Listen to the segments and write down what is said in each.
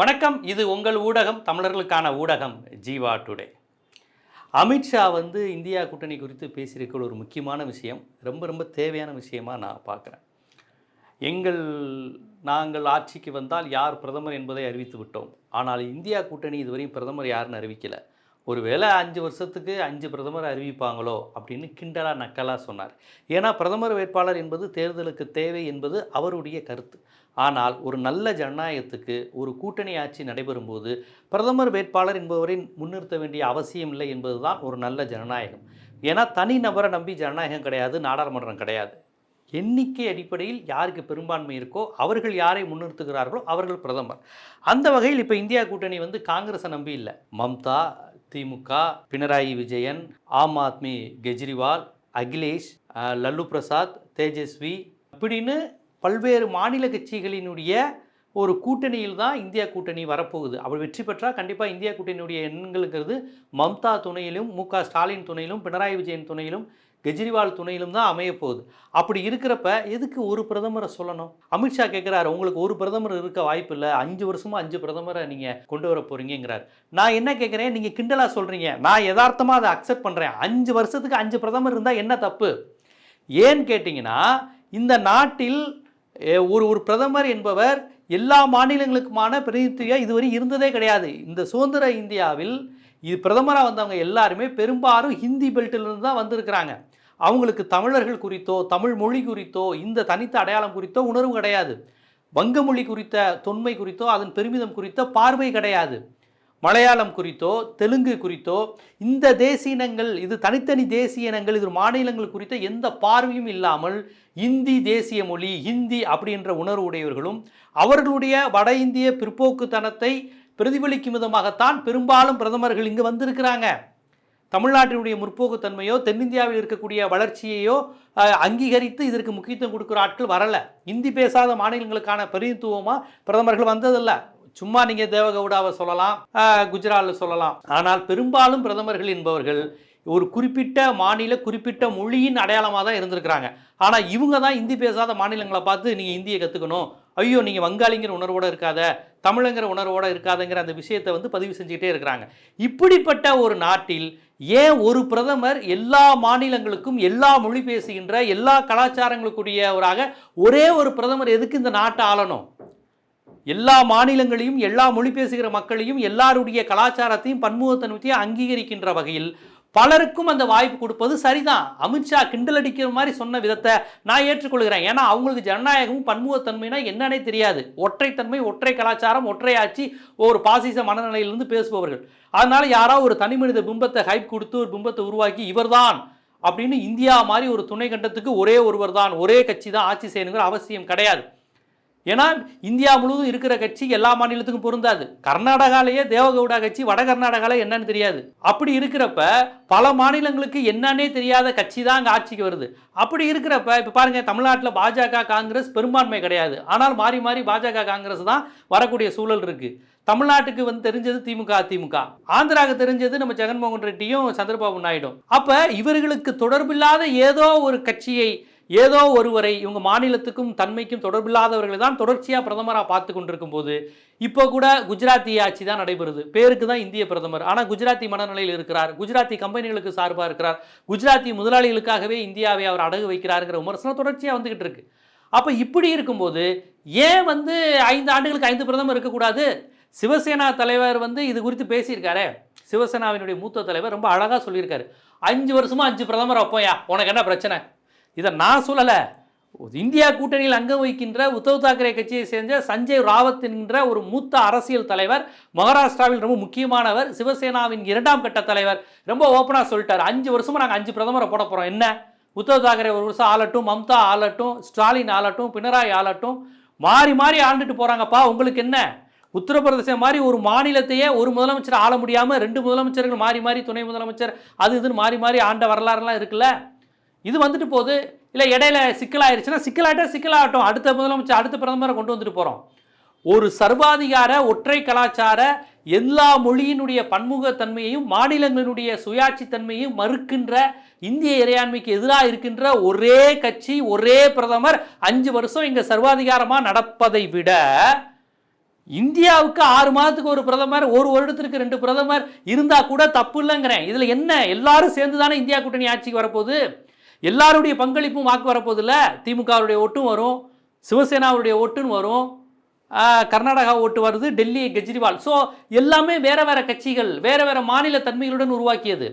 வணக்கம். இது உங்கள் ஊடகம் தமிழர்களுக்கான ஊடகம் ஜீவா டுடே. அமித்ஷா வந்து இந்தியா கூட்டணி குறித்து பேசியிருக்கிற ஒரு முக்கியமான விஷயம். ரொம்ப ரொம்ப தேவையான விஷயமாக நான் பார்க்குறேன். எங்கள் நாங்கள் ஆட்சிக்கு வந்தால் யார் பிரதமர் என்பதை அறிவித்து விட்டோம். ஆனால் இந்தியா கூட்டணி இதுவரையும் பிரதமர் யாருன்னு அறிவிக்கல. ஒருவேளை அஞ்சு வருஷத்துக்கு அஞ்சு பிரதமர் அறிவிப்பாங்களோ அப்படின்னு கிண்டலா நக்கலாக சொன்னார். ஏன்னா பிரதமர் வேட்பாளர் என்பது தேர்தலுக்கு தேவை என்பது அவருடைய கருத்து. ஆனால் ஒரு நல்ல ஜனநாயகத்துக்கு ஒரு கூட்டணி ஆட்சி நடைபெறும்போது பிரதமர் வேட்பாளர் என்பவரை முன்னிறுத்த வேண்டிய அவசியம் இல்லை என்பதுதான் ஒரு நல்ல ஜனநாயகம். ஏன்னா தனி நபரை நம்பி ஜனநாயகம் கிடையாது நாடாளுமன்றம் கிடையாது. எண்ணிக்கை அடிப்படையில் யாருக்கு பெரும்பான்மை இருக்கோ அவர்கள் யாரை முன்னிறுத்துகிறார்களோ அவர்கள் பிரதமர். அந்த வகையில் இப்போ இந்தியா கூட்டணி வந்து காங்கிரஸை நம்பி இல்லை. மம்தா திமுக பினராயி விஜயன் ஆம் ஆத்மி கெஜ்ரிவால் அகிலேஷ் லல்லு பிரசாத் தேஜஸ்வி இப்படின்னு பல்வேறு மாநில கட்சிகளினுடைய ஒரு கூட்டணியில் தான் இந்தியா கூட்டணி வரப்போகுது. அவர் வெற்றி பெற்றால் கண்டிப்பாக இந்தியா கூட்டணியுடைய எண்களுங்கிறது மம்தா துணையிலும் மு க ஸ்டாலின் துணையிலும் பினராயி விஜயன் துணையிலும் கெஜ்ரிவால் துணையிலும் தான் அமையப்போகுது அப்படி இருக்கிறப்ப எதுக்கு ஒரு பிரதமரை சொல்லணும்? அமித்ஷா கேட்குறாரு உங்களுக்கு ஒரு பிரதமர் இருக்க வாய்ப்பு இல்லை. அஞ்சு வருஷமாக அஞ்சு பிரதமரை நீங்கள் கொண்டு வர போகிறீங்கிறார் நான் என்ன கேட்குறேன் நீங்கள் கிண்டலாக சொல்கிறீங்க நான் யதார்த்தமாக அதை அக்செப்ட் பண்ணுறேன் அஞ்சு வருஷத்துக்கு அஞ்சு பிரதமர் இருந்தால் என்ன தப்பு? ஏன்னு கேட்டிங்கன்னா இந்த நாட்டில் ஒரு ஒரு பிரதமர் என்பவர் எல்லா மாநிலங்களுக்குமான பிரதிநிதியாக இதுவரை இருந்ததே கிடையாது. இந்த சுதந்திர இந்தியாவில் இது பிரதமராக வந்தவங்க எல்லாருமே பெரும்பாலும் ஹிந்தி பெல்ட்டிலிருந்து தான் வந்திருக்கிறாங்க. அவங்களுக்கு தமிழர்கள் குறித்தோ தமிழ் மொழி குறித்தோ இந்த தனித்த அடையாளம் குறித்தோ உணர்வு கிடையாது. வங்க மொழி குறித்த தொன்மை குறித்தோ அதன் பெருமிதம் குறித்தோ பார்வை கிடையாது. மலையாளம் குறித்தோ தெலுங்கு குறித்தோ இந்த தேசிய இனங்கள் இது தனித்தனி தேசிய இனங்கள் இது மாநிலங்கள் குறித்த எந்த பார்வையும் இல்லாமல் இந்தி தேசிய மொழி ஹிந்தி அப்படின்ற உணர்வு உடையவர்களும் அவர்களுடைய வட இந்திய பிற்போக்குத்தனத்தை பிரதிபலிக்கும் விதமாகத்தான் பெரும்பாலும் பிரதமர்கள் இங்கு வந்திருக்கிறாங்க. தமிழ்நாட்டினுடைய முற்போக்குத்தன்மையோ தென்னிந்தியாவில் இருக்கக்கூடிய வளர்ச்சியையோ அங்கீகரித்து இதற்கு முக்கியத்துவம் கொடுக்குற ஆட்கள் வரலை. இந்தி பேசாத மாநிலங்களுக்கான பிரதிநிதித்துவமாக பிரதமர்கள் வந்ததில்லை. சும்மா நீங்கள் தேவகவுடாவை சொல்லலாம் அஹ், குஜராத்தில் சொல்லலாம். ஆனால் பெரும்பாலும் பிரதமர்கள் என்பவர்கள் ஒரு குறிப்பிட்ட மாநில குறிப்பிட்ட மொழியின் அடையாளமாக தான் இருந்திருக்கிறாங்க. ஆனால் இவங்க தான் இந்தி பேசாத மாநிலங்களை பார்த்து நீங்கள் இந்தியை கற்றுக்கணும் ஐயோ நீங்கள் வங்காளிங்கிற உணர்வோடு இருக்காத தமிழங்கிற உணர்வோடு இருக்காதுங்கிற அந்த விஷயத்தை வந்து பதிவு செஞ்சுக்கிட்டே இருக்கிறாங்க. இப்படிப்பட்ட ஒரு நாட்டில் ஏன் ஒரு பிரதமர் எல்லா மாநிலங்களுக்கும் எல்லா மொழி பேசுகின்ற எல்லா கலாச்சாரங்களுக்குரியவராக ஒரே ஒரு பிரதமர் எதுக்கு இந்த நாட்டை ஆளணும்? எல்லா மாநிலங்களையும் எல்லா மொழி பேசுகிற மக்களையும் எல்லாருடைய கலாச்சாரத்தையும் பன்முகத்தன்மத்தையும் அங்கீகரிக்கின்ற வகையில் பலருக்கும் அந்த வாய்ப்பு கொடுப்பது சரிதான். அமித்ஷா கிண்டல் அடிக்கிற மாதிரி சொன்ன விதத்தை நான் ஏற்றுக்கொள்கிறேன். ஏன்னா அவங்களுக்கு ஜனநாயகமும் பன்முகத்தன்மைனா என்னன்னே தெரியாது. ஒற்றைத்தன்மை ஒற்றை கலாச்சாரம் ஒற்றை ஆட்சி ஒரு பாசிச மனநிலையிலிருந்து பேசுபவர்கள். அதனால யாராவது ஒரு தனி மனித பிம்பத்தை ஹைப் கொடுத்து ஒரு பிம்பத்தை உருவாக்கி இவர்தான் அப்படின்னு இந்தியா மாதிரி ஒரு துணை கண்டத்துக்கு ஒரே ஒருவர் தான் ஒரே கட்சி தான் ஆட்சி செய்யணுங்கிற அவசியம் கிடையாது. ஏன்னா இந்தியா முழுவதும் இருக்கிற கட்சி எல்லா மாநிலத்துக்கும் பொருந்தாது. கர்நாடகாலேயே தேவகவுடா கட்சி வட கர்நாடகால என்னன்னு தெரியாது. அப்படி இருக்கிறப்ப பல மாநிலங்களுக்கு என்னன்னே தெரியாத கட்சி தான் அங்கே ஆட்சிக்கு வருது. அப்படி இருக்கிறப்ப இப்போ பாருங்க தமிழ்நாட்டில் பாஜக காங்கிரஸ் பெரும்பான்மை கிடையாது. ஆனால் மாறி மாறி பாஜக காங்கிரஸ் தான் வரக்கூடிய சூழல் இருக்கு. தமிழ்நாட்டுக்கு வந்து தெரிஞ்சது திமுக அதிமுக. ஆந்திராவுக்கு தெரிஞ்சது நம்ம ஜெகன்மோகன் ரெட்டியும் சந்திரபாபு நாயுடும். அப்ப இவர்களுக்கு தொடர்பில்லாத ஏதோ ஒரு கட்சியை ஏதோ ஒருவரை இவங்க மாநிலத்துக்கும் தன்மைக்கும் தொடர்பில்லாதவர்களை தான் தொடர்ச்சியாக பிரதமராக பார்த்து கொண்டிருக்கும் போது இப்போ கூட குஜராத்தி ஆட்சி தான் நடைபெறுது. பேருக்கு தான் இந்திய பிரதமர். ஆனால் குஜராத்தி மனநிலையில் இருக்கிறார். குஜராத்தி கம்பெனிகளுக்கு சார்பாக இருக்கிறார். குஜராத்தி முதலாளிகளுக்காகவே இந்தியாவை அவர் அடகு வைக்கிறாருங்கிற விமர்சனம் தொடர்ச்சியாக வந்துகிட்டு இருக்கு. அப்போ இப்படி இருக்கும்போது ஏன் வந்து ஐந்து ஆண்டுகளுக்கு ஐந்து பிரதமர் இருக்கக்கூடாது? சிவசேனா தலைவர் வந்து இது குறித்து பேசியிருக்காரு. சிவசேனாவினுடைய மூத்த தலைவர் ரொம்ப அழகாக சொல்லியிருக்காரு. அஞ்சு வருஷமா அஞ்சு பிரதமர் வைப்போம்யா உனக்கு என்ன பிரச்சனை? இதை நான் சொல்லலை. இந்தியா கூட்டணியில் அங்கம் வகிக்கின்ற உத்தவ் தாக்கரே கட்சியை சேர்ந்த சஞ்சய் ராவத் என்கின்ற ஒரு மூத்த அரசியல் தலைவர் மகாராஷ்டிராவில் ரொம்ப முக்கியமானவர் சிவசேனாவின் இரண்டாம் கட்ட தலைவர் ரொம்ப ஓப்பனாக சொல்லிட்டார். அஞ்சு வருஷமும் நாங்கள் அஞ்சு பிரதமரை போட போகிறோம் என்ன? உத்தவ் தாக்கரே ஒரு வருஷம் ஆளட்டும் மம்தா ஆளட்டும் ஸ்டாலின் ஆளட்டும் பினராயி ஆளட்டும் மாறி மாறி ஆண்டுட்டு போகிறாங்கப்பா உங்களுக்கு என்ன? உத்தரப்பிரதேசம் மாதிரி ஒரு மாநிலத்தையே ஒரு முதலமைச்சர் ஆள முடியாமல் ரெண்டு முதலமைச்சர்கள் மாறி மாறி துணை முதலமைச்சர் அது இதுன்னு மாறி மாறி ஆண்ட வரலாறுலாம் இருக்குல்ல? இது வந்துட்டு போகுது. இல்லை இடையில சிக்கலாயிருச்சுன்னா சிக்கலாயிட்டா சிக்கலாகட்டும். அடுத்த முதலமைச்சர் அடுத்த பிரதமரை கொண்டு வந்துட்டு போகிறோம் ஒரு சர்வாதிகார ஒற்றை கலாச்சார எல்லா மொழியினுடைய பன்முகத்தன்மையையும் மாநிலங்களினுடைய சுயாட்சி தன்மையையும் மறுக்கின்ற இந்திய இறையாண்மைக்கு எதிராக இருக்கின்ற ஒரே கட்சி ஒரே பிரதமர் அஞ்சு வருஷம் இங்கே சர்வாதிகாரமாக நடப்பதை விட இந்தியாவுக்கு ஆறு மாதத்துக்கு ஒரு பிரதமர் ஒரு வருடத்திற்கு ரெண்டு பிரதமர் இருந்தால் கூட தப்பு இல்லைங்கிறேன். இதில் என்ன? எல்லாரும் சேர்ந்து தானே இந்தியா கூட்டணி ஆட்சிக்கு வரப்போகுது? எல்லாருடைய பங்களிப்பும் வாக்கு வரப்போதில்ல திமுகவுடைய ஓட்டும் வரும் சிவசேனாவுடைய ஓட்டுன்னு வரும் கர்நாடகா ஓட்டு வருது டெல்லி கெஜ்ரிவால். ஸோ எல்லாமே வேறு வேறு கட்சிகள் வேறு வேறு மாநில தன்மைகளுடன் உருவாக்கியது.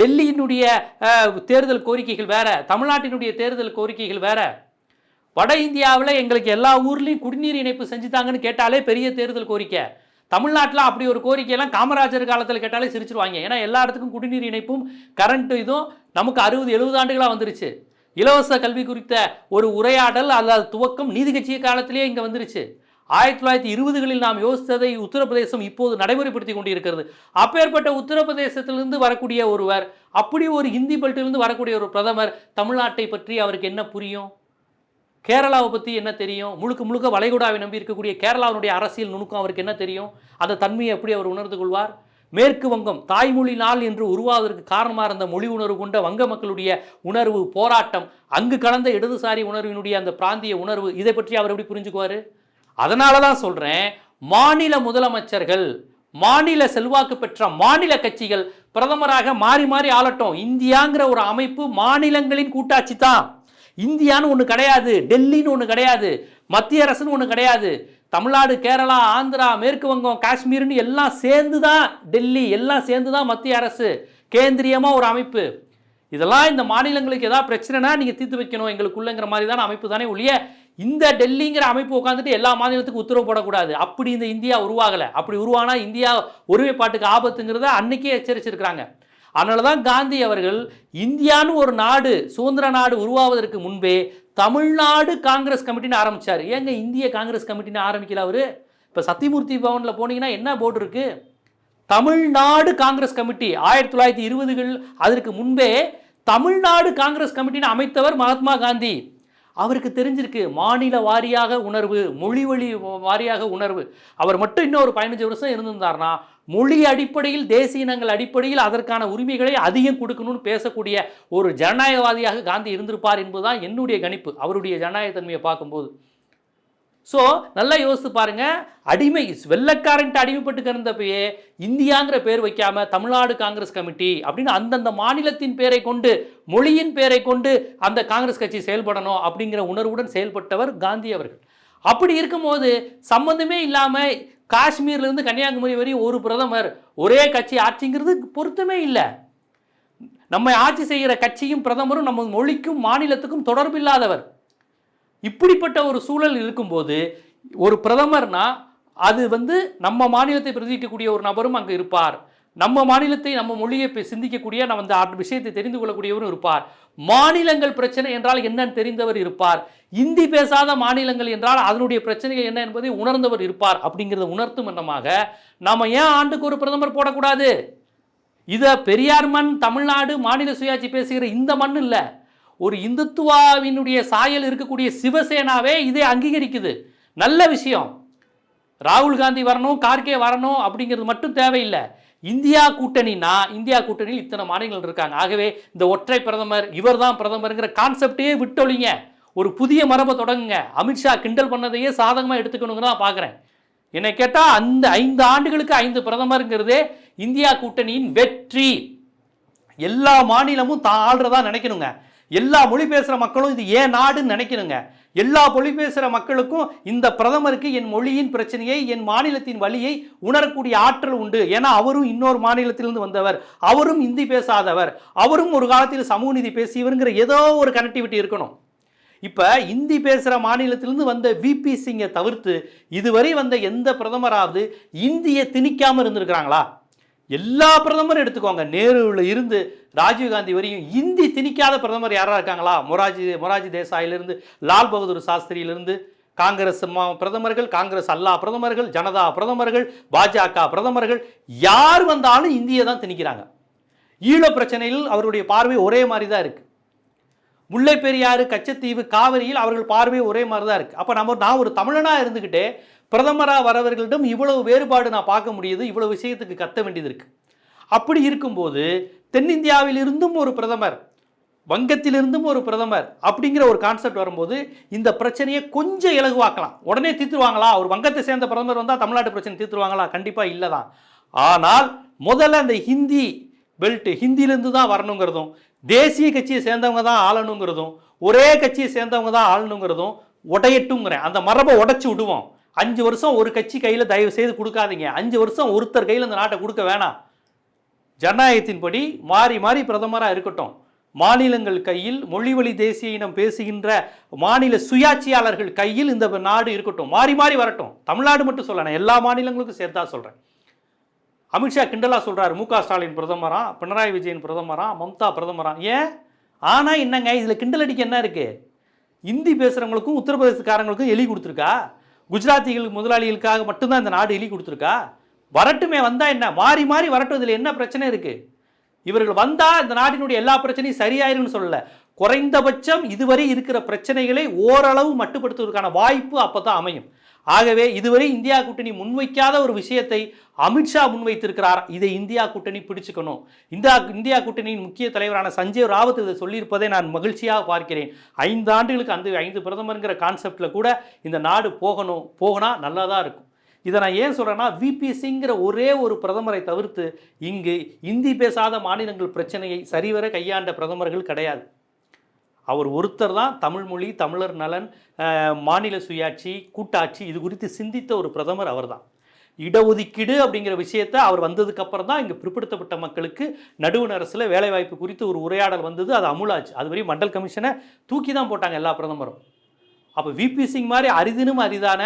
டெல்லியினுடைய தேர்தல் கோரிக்கைகள் வேறு தமிழ்நாட்டினுடைய தேர்தல் கோரிக்கைகள் வேறு. வட இந்தியாவில் எங்களுக்கு எல்லா ஊர்லேயும் குடிநீர் இணைப்பு செஞ்சுட்டாங்கன்னு கேட்டாலே பெரிய தேர்தல் கோரிக்கை. தமிழ்நாட்டில் அப்படி ஒரு கோரிக்கையெல்லாம் காமராஜர் காலத்தில் கேட்டாலே சிரிச்சிருவாங்க. ஏன்னா எல்லா இடத்துக்கும் குடிநீர் இணைப்பும் கரண்ட் இதுவும் நமக்கு அறுபது எழுபது ஆண்டுகளாக வந்துருச்சு. இலவச கல்வி குறித்த ஒரு உரையாடல் அல்லது துவக்கம் நீதி கட்சி காலத்திலேயே இங்கே வந்துருச்சு. ஆயிரத்தி தொள்ளாயிரத்தி இருபதுகளில் நாம் யோசித்ததை உத்தரப்பிரதேசம் இப்போது நடைமுறைப்படுத்தி கொண்டிருக்கிறது. அப்பேற்பட்ட உத்தரப்பிரதேசத்திலிருந்து வரக்கூடிய ஒருவர் அப்படி ஒரு ஹிந்தி பெல்ட்டிலிருந்து வரக்கூடிய ஒரு பிரதமர் தமிழ்நாட்டை பற்றி அவருக்கு என்ன புரியும்? கேரளாவை பற்றி என்ன தெரியும்? முழுக்க முழுக்க வளைகுடாவை நம்பி இருக்கக்கூடிய கேரளாவினுடைய அரசியல் நுணுக்கம் அவருக்கு என்ன தெரியும்? அந்த தன்மையை எப்படி அவர் உணர்ந்து கொள்வார்? மேற்கு வங்கம் தாய்மொழி நாள் என்று உருவாவதற்கு காரணமாக இருந்த மொழி உணர்வு கொண்ட வங்க மக்களுடைய உணர்வு போராட்டம் அங்கு கலந்த இடதுசாரி உணர்வினுடைய அந்த பிராந்திய உணர்வு இதை பற்றி அவர் எப்படி புரிஞ்சுக்குவார்? அதனால தான் சொல்கிறேன் மாநில முதலமைச்சர்கள் மாநில செல்வாக்கு பெற்ற மாநில கட்சிகள் பிரதமராக மாறி மாறி ஆளட்டும். இந்தியாங்கிற ஒரு அமைப்பு மாநிலங்களின் கூட்டாட்சி தான். இந்தியான்னு ஒன்று கிடையாது டெல்லின்னு ஒன்று கிடையாது மத்திய அரசுன்னு ஒன்று கிடையாது தமிழ்நாடு கேரளா ஆந்திரா மேற்கு வங்கம் காஷ்மீர்னு எல்லாம் சேர்ந்து தான் டெல்லி எல்லாம் சேர்ந்து தான் மத்திய அரசு கேந்திரியமாக ஒரு அமைப்பு. இதெல்லாம் இந்த மாநிலங்களுக்கு ஏதாவது பிரச்சனைனா நீங்கள் தீர்த்து வைக்கணும் எங்களுக்குள்ளங்கிற மாதிரி தான் அமைப்பு தானே ஒழிய இந்த டெல்லிங்கிற அமைப்பு உட்காந்துட்டு எல்லா மாநிலத்துக்கும் உத்தரவு போடக்கூடாது. அப்படி இந்த இந்தியா உருவாகலை. அப்படி உருவானா இந்தியா ஒருமைப்பாட்டுக்கு ஆபத்துங்கிறத அன்னைக்கே எச்சரிச்சிருக்கிறாங்க. அதனால தான் காந்தி அவர்கள் இந்தியான்னு ஒரு நாடு சுதந்திர நாடு உருவாவதற்கு முன்பே தமிழ்நாடு காங்கிரஸ் கமிட்டின்னு ஆரம்பிச்சார். ஏங்க இந்திய காங்கிரஸ் கமிட்டின்னு ஆரம்பிக்கல அவர்? இப்போ சத்தியமூர்த்தி பவனில் போனீங்கன்னா என்ன போர்டு இருக்குது தமிழ்நாடு காங்கிரஸ் கமிட்டி. ஆயிரத்தி தொள்ளாயிரத்தி இருபதுகள் அதற்கு முன்பே தமிழ்நாடு காங்கிரஸ் கமிட்டின்னு அமைத்தவர் மகாத்மா காந்தி. அவருக்கு தெரிஞ்சிருக்கு மாநில வாரியாக உணர்வு மொழி வழி வாரியாக உணர்வு. அவர் மட்டும் இன்னும் ஒரு பதினஞ்சு வருஷம் இருந்திருந்தார்னா மொழி அடிப்படையில் தேசிய இனங்கள் அடிப்படையில் அதற்கான உரிமைகளை அதிகம் கொடுக்கணும்னு பேசக்கூடிய ஒரு ஜனநாயகவாதியாக காந்தி இருந்திருப்பார் என்பதுதான் என்னுடைய கணிப்பு. அவருடைய ஜனநாயக தன்மையை பார்க்கும்போது. ஸோ நல்லா யோசித்து பாருங்க. அடிமை வெள்ளக்காரன்ட்டு அடிமைப்பட்டு கிடந்தப்பயே இந்தியாங்கிற பேர் வைக்காம தமிழ்நாடு காங்கிரஸ் கமிட்டி அப்படின்னு அந்தந்த மாநிலத்தின் பேரை கொண்டு மொழியின் பேரை கொண்டு அந்த காங்கிரஸ் கட்சி செயல்படணும் அப்படிங்கிற உணர்வுடன் செயல்பட்டவர் காந்தி அவர்கள். அப்படி இருக்கும்போது சம்பந்தமே இல்லாமல் காஷ்மீர்லேருந்து கன்னியாகுமரி வரையும் ஒரு பிரதமர் ஒரே கட்சி ஆட்சிங்கிறது பொருத்தமே இல்லை. நம்ம ஆட்சி செய்கிற கட்சியும் பிரதமரும் நம்ம மொழிக்கும் மாநிலத்துக்கும் தொடர்பு இல்லாதவர் இப்படிப்பட்ட ஒரு சூழல் இருக்கும்போது ஒரு பிரதமர்னா அது வந்து நம்ம மாநிலத்தை பிரதிக்கக்கூடிய ஒரு நபரும் அங்கே இருப்பார். நம்ம மாநிலத்தை நம்ம மொழியை பே- சிந்திக்கக்கூடிய நம்ம அந்த விஷயத்தை தெரிந்து கொள்ளக்கூடியவரும் இருப்பார். மாநிலங்கள் பிரச்சனை என்றால் என்னன்னு தெரிந்தவர் இருப்பார். இந்தி பேசாத மாநிலங்கள் என்றால் அதனுடைய பிரச்சனைகள் என்ன என்பதை உணர்ந்தவர் இருப்பார். அப்படிங்கிறத உணர்த்தும் வண்ணமாக நாம் ஏன் ஆண்டுக்கு ஒரு பிரதமர் போடக்கூடாது? இதை பெரியார் மண் தமிழ்நாடு மாநில சுயாட்சி பேசுகிற இந்த மண் இல்லை. ஒரு இந்துத்துவாவினுடைய சாயல் இருக்கக்கூடிய சிவசேனாவே இதை அங்கீகரிக்குது. நல்ல விஷயம். ராகுல் காந்தி வரணும் கார்கே வரணும் அப்படிங்கிறது மட்டும் தேவையில்லை. இந்தியா கூட்டணினா இந்தியா கூட்டணியில் இத்தனை மாநிலங்கள் இருக்காங்க. ஆகவே இந்த ஒற்றை பிரதமர் இவர்தான் பிரதமருங்கிற கான்செப்டையே விட்டொழிங்க. ஒரு புதிய மரபை தொடங்குங்க. அமித்ஷா கிண்டல் பண்ணதையே சாதகமாக எடுத்துக்கணுங்க தான் பார்க்குறேன் என்னை கேட்டால் அந்த ஐந்து ஆண்டுகளுக்கு ஐந்து பிரதமருங்கிறதே இந்தியா கூட்டணியின் வெற்றி. எல்லா மாநிலமும் தான் ஆள்றதா நினைக்கணுங்க. எல்லா மொழி பேசுகிற மக்களும் இது ஏன் நாடுன்னு நினைக்கணுங்க. எல்லா மொழி பேசுகிற மக்களுக்கும் இந்த பிரதமருக்கு என் மொழியின் பிரச்சனையை என் மாநிலத்தின் வழியை உணரக்கூடிய ஆற்றல் உண்டு. ஏன்னா அவரும் இன்னொரு மாநிலத்திலிருந்து வந்தவர். அவரும் இந்தி பேசாதவர். அவரும் ஒரு காலத்தில் சமூக நீதி பேசியவருங்கிற ஏதோ ஒரு கனெக்டிவிட்டி இருக்கணும். இப்போ இந்தி பேசுகிற மாநிலத்திலிருந்து வந்த விபி சிங்கை தவிர்த்து இதுவரை வந்த எந்த பிரதமராவது இந்தியை திணிக்காமல் இருந்திருக்கிறாங்களா? எல்லா பிரதமரும் எடுத்துக்கோங்க. நேருவில் இருந்து ராஜீவ்காந்தி வரையும் இந்தி திணிக்காத பிரதமர் யாராக இருக்காங்களா? மொராஜி மொராஜி தேசாயிலிருந்து லால் பகதூர் சாஸ்திரியிலிருந்து காங்கிரஸ் பிரதமர்கள் காங்கிரஸ் அல்லா பிரதமர்கள் ஜனதா பிரதமர்கள் பாஜக பிரதமர்கள் யார் வந்தாலும் இந்தியை தான் திணிக்கிறாங்க. ஈழ பிரச்சனையில் அவருடைய பார்வை ஒரே மாதிரி தான் இருக்குது முல்லை பெரியாறு கச்சத்தீவு காவிரியில் அவர்கள் பார்வை ஒரே மாதிரி தான் இருக்குது அப்போ நம்ம நான் ஒரு தமிழனாக இருந்துக்கிட்டே பிரதமராக வரவர்களிடம் இவ்வளவு வேறுபாடு நான் பார்க்க முடியுது இவ்வளவு விஷயத்துக்கு கத்த வேண்டியது இருக்குது அப்படி இருக்கும்போது தென்னிந்தியாவில் இருந்தும் ஒரு பிரதமர் வங்கத்திலிருந்தும் ஒரு பிரதமர் அப்படிங்கிற ஒரு கான்செப்ட் வரும்போது இந்த பிரச்சனையை கொஞ்சம் இலகுவாக்கலாம். உடனே தீர்த்துருவாங்களா? ஒரு வங்கத்தை சேர்ந்த பிரதமர் வந்தால் தமிழ்நாட்டு பிரச்சனை தீர்த்துருவாங்களா? கண்டிப்பாக இல்லை தான் ஆனால் முதல்ல அந்த ஹிந்தி பெல்ட் ஹிந்திலேருந்து தான் வரணுங்கிறதும் தேசிய கட்சியை சேர்ந்தவங்க தான் ஆளணுங்கிறதும் ஒரே கட்சியை சேர்ந்தவங்க தான் ஆளணுங்கிறதும் உடையட்டுங்கிறேன் அந்த மரபை உடச்சி விடுவோம். அஞ்சு வருஷம் ஒரு கட்சி கையில் தயவு செய்து கொடுக்காதீங்க. அஞ்சு வருஷம் ஒருத்தர் கையில் இந்த நாட்டை கொடுக்க வேணாம். ஜனநாயகத்தின்படி மாறி மாறி பிரதமராக இருக்கட்டும். மாநிலங்கள் கையில் மொழிவழி தேசிய இனம் பேசுகின்ற மாநில சுயாட்சியாளர்கள் கையில் இந்த நாடு இருக்கட்டும். மாறி மாறி வரட்டும். தமிழ்நாடு மட்டும் சொல்ல நான் எல்லா மாநிலங்களுக்கும் சேர்த்தா சொல்கிறேன் அமித்ஷா கிண்டலா சொல்கிறார் மு க ஸ்டாலின் பிரதமரா பினராயி விஜயன் பிரதமரா மம்தா பிரதமரா. ஏன்? ஆனால் என்னங்க இதில் கிண்டல் அடிக்க என்ன இருக்கு? இந்தி பேசுகிறவங்களுக்கும் உத்தரப்பிரதேசக்காரங்களுக்கும் எலி கொடுத்துருக்கா? குஜராத்திகள் முதலாளிகளுக்காக மட்டும்தான் இந்த நாடு எலி கொடுத்துருக்கா? வரட்டுமே வந்தால் என்ன? மாறி மாறி வரட்டும் இதில் என்ன பிரச்சனை இருக்குது இவர்கள் வந்தால் இந்த நாட்டினுடைய எல்லா பிரச்சனையும் சரியாயிரும்னு சொல்லலை. குறைந்தபட்சம் இதுவரை இருக்கிற பிரச்சனைகளை ஓரளவு மட்டுப்படுத்துவதற்கான வாய்ப்பு அப்போ தான் அமையும். ஆகவே இதுவரை இந்தியா கூட்டணி முன்வைக்காத ஒரு விஷயத்தை அமித்ஷா முன்வைத்திருக்கிறார். இதை இந்தியா கூட்டணி பிடிச்சுக்கணும். இந்தியா இந்தியா கூட்டணியின் முக்கிய தலைவரான சஞ்சய் ராவத் இதை சொல்லியிருப்பதை நான் மகிழ்ச்சியாக பார்க்கிறேன். ஐந்து ஆண்டுகளுக்கு அந்த ஐந்து பிரதமருங்கிற கான்செப்டில் கூட இந்த நாடு போகணும் போகனா நல்லா தான் இருக்கும். இதை நான் ஏன் சொல்கிறேன்னா விபி சிங்கிற ஒரே ஒரு பிரதமரை தவிர்த்து இங்கு இந்தி பேசாத மாநிலங்கள் பிரச்சனையை சரிவர கையாண்ட பிரதமர்கள் கிடையாது. அவர் ஒருத்தர் தான் தமிழ் மொழி தமிழர் நலன் மாநில சுயாட்சி கூட்டாட்சி இது குறித்து சிந்தித்த ஒரு பிரதமர் அவர்தான். இடஒதுக்கீடு அப்படிங்கிற விஷயத்தை அவர் வந்ததுக்கு அப்புறம் தான் இங்கே பிற்படுத்தப்பட்ட மக்களுக்கு நடுவண் அரசில் வேலைவாய்ப்பு குறித்து ஒரு உரையாடல் வந்தது. அது அமுலாச்சு. அது வரையும் மண்டல் கமிஷனை தூக்கி தான் போட்டாங்க எல்லா பிரதமரும். அப்போ விபி சிங் மாதிரி அரிதினும் அரிதான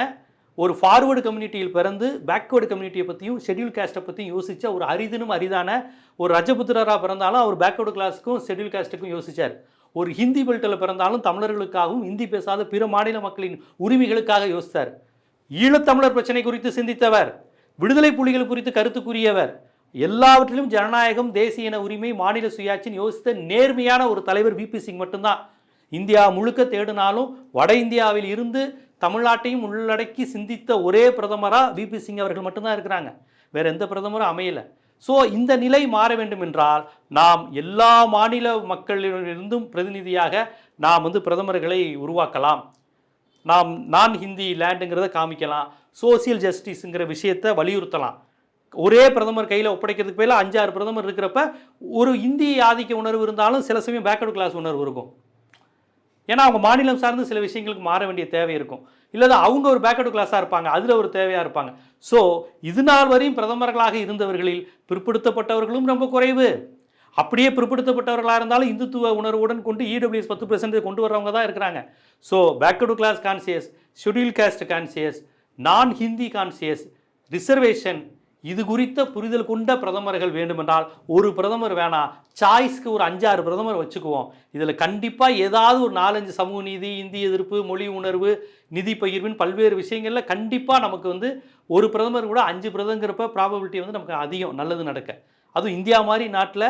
ஒரு ஃபார்வேர்டு கம்யூனிட்டியில் பிறந்து பேக்வேர்டு கம்யூனிட்டியை பற்றியும் ஷெட்யூல் காஸ்ட்டை பற்றியும் யோசித்தா ஒரு அரிதினும் அரிதான ஒரு ரஜபுத்திரராக பிறந்தாலும் அவர் பேக்வேர்டு கிளாஸுக்கும் ஷெட்யூல் காஸ்ட்டுக்கும் யோசிச்சார். ஒரு ஹிந்தி பெல்ட்டில் பிறந்தாலும் தமிழர்களுக்காகவும் ஹிந்தி பேசாத பிற மாநில மக்களின் உரிமைகளுக்காக யோசித்தார். ஈழத்தமிழர் பிரச்சனை குறித்து சிந்தித்தவர் விடுதலை புலிகள் குறித்து கருத்து கூறியவர் எல்லாவற்றிலும் ஜனநாயகம் தேசிய இன உரிமை மாநில சுயாட்சின்னு யோசித்த நேர்மையான ஒரு தலைவர் விபி சிங் மட்டும்தான். இந்தியா முழுக்க தேடினாலும் வட இந்தியாவில் இருந்து தமிழ்நாட்டையும் உள்ளடக்கி சிந்தித்த ஒரே பிரதமராக விபி சிங் அவர்கள் மட்டும்தான் இருக்கிறாங்க. வேற எந்த பிரதமரும் அமையலை. ஸோ இந்த நிலை மாற வேண்டும் என்றால் நாம் எல்லா மாநில மக்களிலிருந்தும் பிரதிநிதியாக நாம் வந்து பிரதமர்களை உருவாக்கலாம். நாம் நான் ஹிந்தி லேண்டுங்கிறத காமிக்கலாம். சோசியல் ஜஸ்டிஸுங்கிற விஷயத்தை வலியுறுத்தலாம். ஒரே பிரதமர் கையில் ஒப்படைக்கிறதுக்கு பதிலா அஞ்சாறு பிரதமர் இருக்கிறப்ப ஒரு இந்தி ஆதிக்க உணர்வு இருந்தாலும் சில சமயம் பேக்வர்டு கிளாஸ் உணர்வு இருக்கும். ஏன்னா அவங்க மாநிலம் சார்ந்து சில விஷயங்களுக்கு மாற வேண்டிய தேவை இருக்கும். இல்லை அவங்க ஒரு பேக்வர்டு கிளாஸாக இருப்பாங்க அதில் ஒரு தேவையாக இருப்பாங்க. ஸோ இது நாள் வரையும் பிரதமர்களாக இருந்தவர்களில் பிற்படுத்தப்பட்டவர்களும் ரொம்ப குறைவு. அப்படியே பிற்படுத்தப்பட்டவர்களாக இருந்தாலும் இந்துத்துவ உணர்வுடன் கொண்டு இடபிள்யூஎஸ் பத்து பர்சன்டேஜ் கொண்டு வர்றவங்க தான் இருக்கிறாங்க. So backward class conscious schedule caste conscious non Hindi conscious reservation இது குறித்த புரிதல் கொண்ட பிரதமர்கள் வேண்டுமென்றால் ஒரு பிரதமர் வேணாம் சாய்ஸ்க்கு ஒரு அஞ்சாறு பிரதமர் வச்சுக்குவோம். இதில் கண்டிப்பாக ஏதாவது ஒரு நாலஞ்சு சமூக நீதி இந்திய எதிர்ப்பு மொழி உணர்வு நிதி பகிர்வின் பல்வேறு விஷயங்களில் கண்டிப்பாக நமக்கு வந்து ஒரு பிரதமர் கூட அஞ்சு பிரதங்கிறப்ப ப்ராபபிலிட்டி வந்து நமக்கு அதிகம் நல்லது நடக்க. அதுவும் இந்தியா மாதிரி நாட்டில்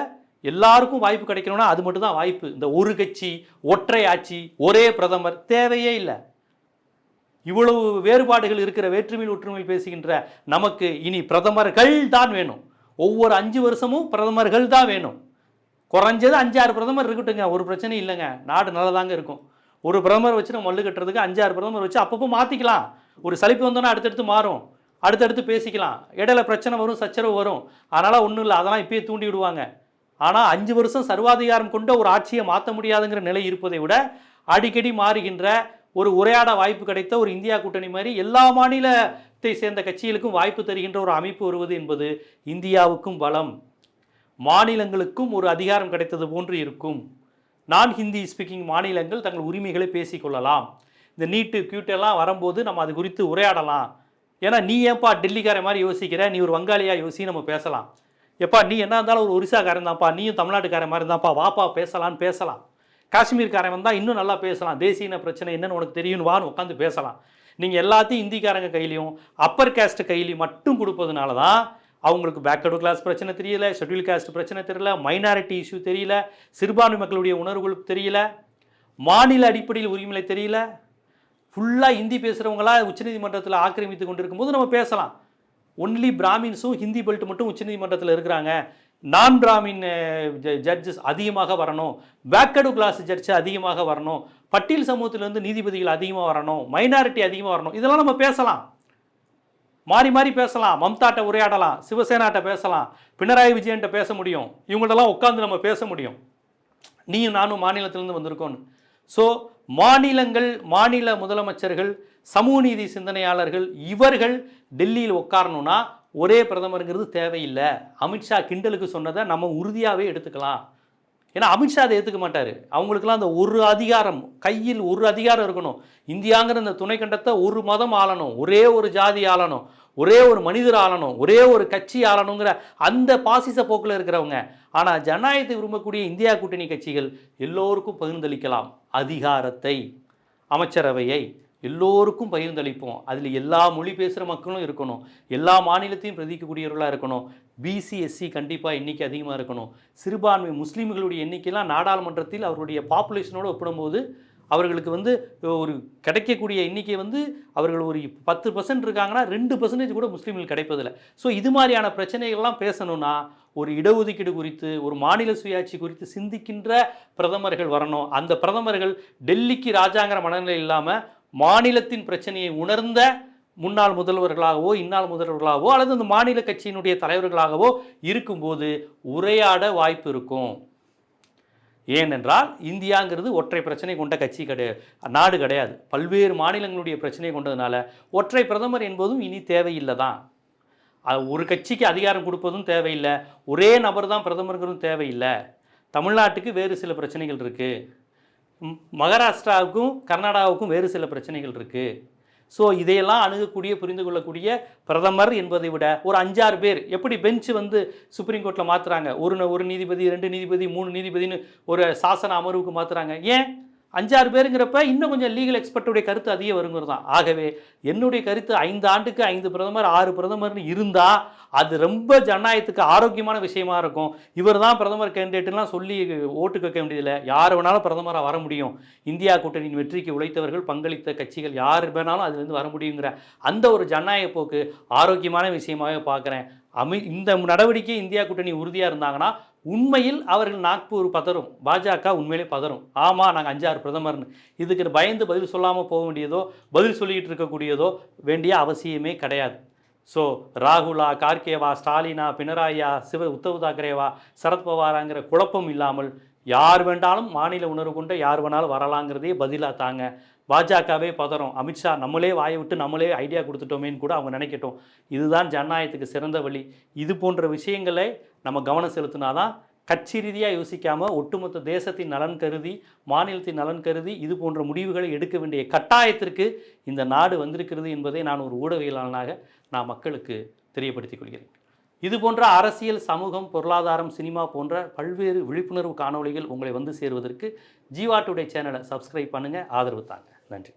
எல்லாருக்கும் வாய்ப்பு கிடைக்கணும்னா அது மட்டும்தான் வாய்ப்பு. இந்த ஒரு கட்சி ஒற்றை ஆட்சி ஒரே பிரதமர் தேவையே இல்லை. இவ்வளவு வேறுபாடுகள் இருக்கிற வேற்றுமையில் ஒற்றுமையில் பேசுகின்ற நமக்கு இனி பிரதமர்கள் தான் வேணும். ஒவ்வொரு அஞ்சு வருஷமும் பிரதமர்கள் தான் வேணும். குறைஞ்சது அஞ்சாறு பிரதமர் இருக்கட்டுங்க ஒரு பிரச்சனை இல்லைங்க. நாடு நல்லதாங்க இருக்கும். ஒரு பிரதமர் வச்சு நம்ம மல்லு கட்டுறதுக்கு அஞ்சாறு பிரதமர் வச்சு அப்பப்போ மாற்றிக்கலாம் ஒரு சலிப்பு வந்தோன்னா அடுத்தடுத்து மாறும். அடுத்தடுத்து பேசிக்கலாம். இடையில பிரச்சனை வரும் சச்சரவு வரும். அதனால் ஒன்றும் இல்லை. அதெல்லாம் இப்பயே தூண்டி விடுவாங்க. ஆனால் அஞ்சு வருஷம் சர்வாதிகாரம் கொண்ட ஒரு ஆட்சியை மாற்ற முடியாதுங்கிற நிலை இருப்பதை விட அடிக்கடி மாறுகின்ற ஒரு உரையாட வாய்ப்பு கிடைத்த ஒரு இந்தியா கூட்டணி மாதிரி எல்லா மாநிலத்தை சேர்ந்த கட்சிகளுக்கும் வாய்ப்பு தருகின்ற ஒரு அமைப்பு வருவது என்பது இந்தியாவுக்கும் பலம் மாநிலங்களுக்கும் ஒரு அதிகாரம் கிடைத்தது போன்று இருக்கும். நான் ஹிந்தி ஸ்பீக்கிங் மாநிலங்கள் தங்கள் உரிமைகளை பேசிக்கொள்ளலாம் இந்த நீட்டு கியூட்டெல்லாம் வரும்போது நம்ம அது குறித்து உரையாடலாம். ஏன்னா நீ ஏன்பா டெல்லிக்கார மாதிரி யோசிக்கிற? நீ ஒரு வங்காளியாக யோசி நம்ம பேசலாம். எப்பா நீ என்ன இருந்தாலும் ஒரு ஒரிசாக்காரன் தான்ப்பா நீயும் தமிழ்நாட்டுக்காரன் மாதிரி தான்ப்பா வாப்பா பேசலான்னு பேசலாம். காஷ்மீர்காரன் வந்தால் இன்னும் நல்லா பேசலாம். தேசிய பிரச்சனை என்னன்னு உனக்கு தெரியும்னு வான்னு உட்காந்து பேசலாம். நீங்கள் எல்லாத்தையும் இந்திக்காரங்க கையிலையும் அப்பர் கேஸ்ட் கையிலையும் மட்டும் கொடுப்பதுனால தான் அவங்களுக்கு பேக்வர்டு கிளாஸ் பிரச்சனை தெரியல ஷெட்யூல் காஸ்ட் பிரச்சனை தெரியல மைனாரிட்டி இஷ்யூ தெரியல சிறுபான்மை மக்களுடைய உணர்வுகளுக்கு தெரியல மாநில அடிப்படையில் உரிமை தெரியல. ஃபுல்லாக ஹிந்தி பேசுகிறவங்களா உச்சநீதிமன்றத்தில் ஆக்கிரமித்து கொண்டு இருக்கும்போது நம்ம பேசலாம். ஒன்லி பிராமின்ஸும் ஹிந்தி பெல்ட் மட்டும் உச்சநீதிமன்றத்தில் இருக்கிறாங்க. நான் பிராமின் ஜட்ஜஸ் அதிகமாக வரணும். பேக்கடு கிளாஸ் ஜட்ஜ் அதிகமாக வரணும். பட்டியல் சமூகத்திலிருந்து நீதிபதிகள் அதிகமாக வரணும். மைனாரிட்டி அதிகமாக வரணும். இதெல்லாம் நம்ம பேசலாம். மாறி மாறி பேசலாம். மம்தாட்ட உரையாடலாம். சிவசேனாட்ட பேசலாம். பினராயி விஜயன்ட்ட பேச முடியும். இவங்கள்டெல்லாம் உட்காந்து நம்ம பேச முடியும். நீயும் நானும் மாநிலத்திலேருந்து வந்திருக்கோன்னு. ஸோ மாநிலங்கள் மாநில முதலமைச்சர்கள் சமூக நீதி சிந்தனையாளர்கள் இவர்கள் டெல்லியில் உட்காரணும்னா ஒரே பிரதமருங்கிறது தேவையில்லை. அமித்ஷா கிண்டலுக்கு சொன்னதை நம்ம உறுதியாகவே எடுத்துக்கலாம். ஏன்னா அமித்ஷா அதை ஏற்றுக்க மாட்டார். அவங்களுக்குலாம் அந்த ஒரு அதிகாரம் கையில் ஒரு அதிகாரம் இருக்கணும். இந்தியாங்கிற இந்த துணைக்கண்டத்தை ஒரு மதம் ஆளணும் ஒரே ஒரு ஜாதி ஆளணும் ஒரே ஒரு மனிதர் ஆளணும் ஒரே ஒரு கட்சி ஆளணுங்கிற அந்த பாசிச போக்கில் இருக்கிறவங்க. ஆனால் ஜனநாயகத்தை விரும்பக்கூடிய இந்தியா கூட்டணி கட்சிகள் எல்லோருக்கும் பகிர்ந்தளிக்கலாம். அதிகாரத்தை அமைச்சரவையை. எல்லோருக்கும் பகிர்ந்தளிப்போம். அதில் எல்லா மொழி பேசுகிற மக்களும் இருக்கணும். எல்லா மாநிலத்தையும் பிரதிக்கக்கூடியவர்களாக இருக்கணும். பிசி எஸ்சி கண்டிப்பாக எண்ணிக்கை அதிகமாக இருக்கணும். சிறுபான்மை முஸ்லீம்களுடைய எண்ணிக்கைலாம் நாடாளுமன்றத்தில் அவருடைய பாப்புலேஷனோடு ஒப்பிடும்போது அவர்களுக்கு வந்து ஒரு கிடைக்கக்கூடிய எண்ணிக்கை வந்து அவர்கள் ஒரு பத்து பர்சன்ட் இருக்காங்கன்னா ரெண்டு பர்சன்டேஜ் கூட முஸ்லீம்கள் கிடைப்பதில்லை. ஸோ இது மாதிரியான பிரச்சனைகள்லாம் பேசணும்னா ஒரு இடஒதுக்கீடு குறித்து ஒரு மாநில சுயாட்சி குறித்து சிந்திக்கின்ற பிரதமர்கள் வரணும். அந்த பிரதமர்கள் டெல்லிக்கு ராஜாங்கிற மனநிலை இல்லாமல் மாநிலத்தின் பிரச்சனையை உணர்ந்த முன்னாள் முதல்வர்களாகவோ இந்நாள் முதல்வர்களாகவோ அல்லது அந்த மாநில கட்சியினுடைய தலைவர்களாகவோ இருக்கும்போது உரையாட வாய்ப்பு இருக்கும். ஏனென்றால் இந்தியாங்கிறது ஒற்றை பிரச்சனை கொண்ட கட்சி கிடையாது நாடு கிடையாது. பல்வேறு மாநிலங்களுடைய பிரச்சனை கொண்டதுனால ஒற்றை பிரதமர் என்பதும் இனி தேவையில்லை தான் ஒரு கட்சிக்கு அதிகாரம் கொடுப்பதும் தேவையில்லை. ஒரே நபர் தான் பிரதமருங்கிறதும் தேவையில்லை. தமிழ்நாட்டுக்கு வேறு சில பிரச்சனைகள் இருக்குது மகாராஷ்டிராவுக்கும் கர்நாடகாவுக்கும் வேறு சில பிரச்சனைகள் இருக்குது ஸோ இதையெல்லாம் அணுகக்கூடிய புரிந்து கொள்ளக்கூடிய பிரதமர் என்பதை விட ஒரு அஞ்சாறு பேர் எப்படி பெஞ்சு வந்து சுப்ரீம் கோர்ட்டில் மாற்றுறாங்க ஒரு ந- ஒரு நீதிபதி ரெண்டு நீதிபதி மூணு நீதிபதின்னு ஒரு சாசன அமர்வுக்கு மாற்றுறாங்க ஏன்? அஞ்சாறு பேருங்கிறப்ப இன்னும் கொஞ்சம் லீகல் எக்ஸ்பர்ட்டுடைய கருத்து அதிகம் வருங்கிறது தான். ஆகவே என்னுடைய கருத்து ஐந்து ஆண்டுக்கு ஐந்து பிரதமர் ஆறு பிரதமர்னு இருந்தால் அது ரொம்ப ஜனநாயகத்துக்கு ஆரோக்கியமான விஷயமா இருக்கும். இவர் தான் பிரதமர் கேண்டிடேட்லாம் சொல்லி ஓட்டு கேட்க வேண்டியதில்லை. யார் வேணாலும் பிரதமராக வர முடியும். இந்தியா கூட்டணியின் வெற்றிக்கு உழைத்தவர்கள் பங்களித்த கட்சிகள் யார் வேணாலும் அதுலேருந்து வர முடியுங்கிற அந்த ஒரு ஜனநாயக போக்கு ஆரோக்கியமான விஷயமாகவே பார்க்குறேன். அமி இந்த நடவடிக்கை இந்தியா கூட்டணி உறுதியாக இருந்தாங்கன்னா உண்மையில் அவர்கள் நாக்பூர் பதறும். பாஜக உண்மையிலே பதறும். ஆமாம் நாங்கள் அஞ்சாறு பிரதமர்னு. இதுக்கு பயந்து பதில் சொல்லாமல் போக வேண்டியதோ பதில் சொல்லிக்கிட்டு இருக்கக்கூடியதோ வேண்டிய அவசியமே கிடையாது. ஸோ ராகுலா கார்கேவா ஸ்டாலினா பினராயா சிவ உத்தவ் தாக்கரேவா சரத்பவாராங்கிற குழப்பம் இல்லாமல் யார் வேண்டாலும் மாநில உணர்வு கொண்ட யார் வேணாலும் வரலாங்கிறதே பதிலாக தாங்க பாஜகவே பதறோம். அமித்ஷா நம்மளே வாயை விட்டு நம்மளே ஐடியா கொடுத்துட்டோமேன்னு கூட அவங்க நினைக்கட்டும். இதுதான் ஜனநாயகத்துக்கு சிறந்த வழி. இது போன்ற விஷயங்களை நம்ம கவனம் செலுத்தினாதான் கட்சி ரீதியாக யோசிக்காமல் ஒட்டுமொத்த தேசத்தின் நலன் கருதி மாநிலத்தின் நலன் கருதி இது போன்ற முடிவுகளை எடுக்க வேண்டிய கட்டாயத்திற்கு இந்த நாடு வந்திருக்கிறது என்பதை நான் ஒரு ஊடகவியலாளனாக நான் மக்களுக்கு தெரியப்படுத்திக் கொள்கிறேன். இது போன்ற அரசியல் சமூகம் பொருளாதாரம் சினிமா போன்ற பல்வேறு விழிப்புணர்வு காணொளிகள் உங்களை வந்து சேருவதற்கு ஜீவா டுடே சேனலை சப்ஸ்கிரைப் பண்ணுங்கள் ஆதரவு தாங்க. நன்றி